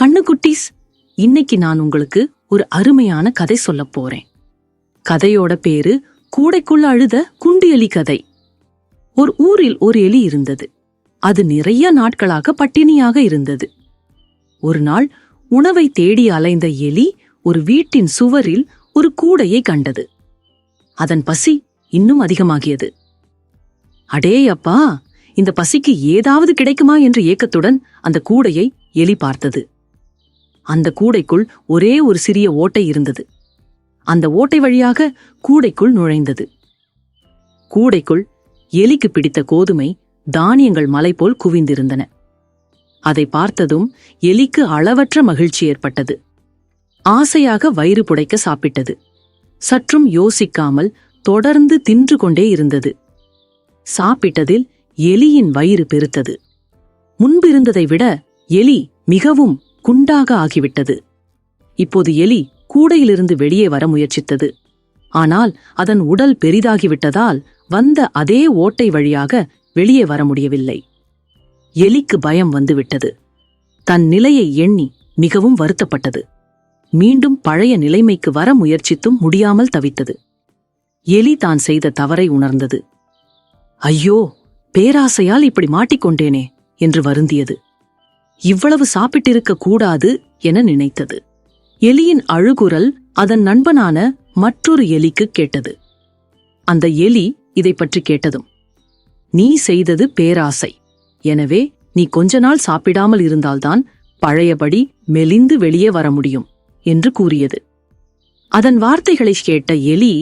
கண்ணுக்குட்டீஸ் இன்னைக்கு நான் உங்களுக்கு ஒரு அருமையான கதை சொல்லப் போறேன். கதையோட பேரு கூடைக்குள்ள அழுத குண்டு எலி கதை. ஒரு ஊரில் ஒரு எலி இருந்தது. அது நிறைய நாட்களாக பட்டினியாக இருந்தது. ஒரு நாள் உணவை தேடி அலைந்த எலி ஒரு வீட்டின் சுவரில் ஒரு கூடையை கண்டது. அதன் பசி இன்னும் அதிகமாகியது. அடே அப்பா இந்த பசிக்கு ஏதாவது கிடைக்குமா என்ற ஏக்கத்துடன் அந்த கூடையை எலி பார்த்தது. அந்த கூடைக்குள் ஒரே ஒரு சிறிய ஓட்டை இருந்தது. அந்த ஓட்டை வழியாக கூடைக்குள் நுழைந்தது. கூடைக்குள் எலிக்கு பிடித்த கோதுமை தானியங்கள் மலை போல் குவிந்திருந்தன. அதை பார்த்ததும் எலிக்கு அளவற்ற மகிழ்ச்சி ஏற்பட்டது. ஆசையாக வயிறு புடைக்க சாப்பிட்டது. சற்றும் யோசிக்காமல் தொடர்ந்து தின்று கொண்டே இருந்தது. சாப்பிட்டதில் எலியின் வயிறு பெருத்தது. முன்பிருந்ததை விட எலி மிகவும் குண்டாக ஆகிவிட்டது. இப்போது எலி கூடையிலிருந்து வெளியே வர முயற்சித்தது. ஆனால் அதன் உடல் பெரிதாகிவிட்டதால் வந்த அதே ஓட்டை வழியாக வெளியே வர முடியவில்லை. எலிக்கு பயம் வந்துவிட்டது. தன் நிலையை எண்ணி மிகவும் வருத்தப்பட்டது. மீண்டும் பழைய நிலைமைக்கு வர முயற்சித்தும் முடியாமல் தவித்தது. எலி தான் செய்த தவறை உணர்ந்தது. ஐயோ பேராசையால் இப்படி மாட்டிக்கொண்டேனே என்று வருந்தியது. இவ்வளவு சாப்பிட்டிருக்க கூடாது என நினைத்தது. எலியின் அழுகுரல் அதன் நண்பனான மற்றொரு எலிக்கு கேட்டது. அந்த எலி இதை பற்றி கேட்டதும் நீ செய்தது பேராசை. எனவே நீ கொஞ்ச நாள் சாப்பிடாமல் இருந்தால்தான் பழையபடி மெலிந்து வெளியே வர முடியும் என்று கூறியது. அதன் வார்த்தைகளை கேட்ட எலி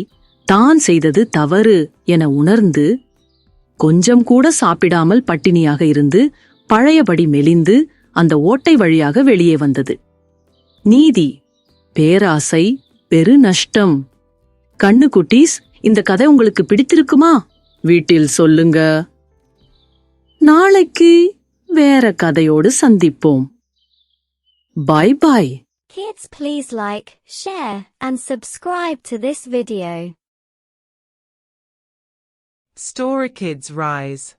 தான் செய்தது தவறு என உணர்ந்து கொஞ்சம் கூட சாப்பிடாமல் பட்டினியாக இருந்து பழையபடி மெலிந்து அந்த ஓட்டை வழியாக வெளியே வந்தது. நீதி பேராசை பெரு நஷ்டம். கண்ணுக்குட்டீஸ் இந்த கதை உங்களுக்கு பிடித்திருக்குமா? வீட்டில் சொல்லுங்க. நாளைக்கு வேற கதையோடு சந்திப்போம். பாய் பாய். Kids please like, share and subscribe to this video. Story Kids Rise.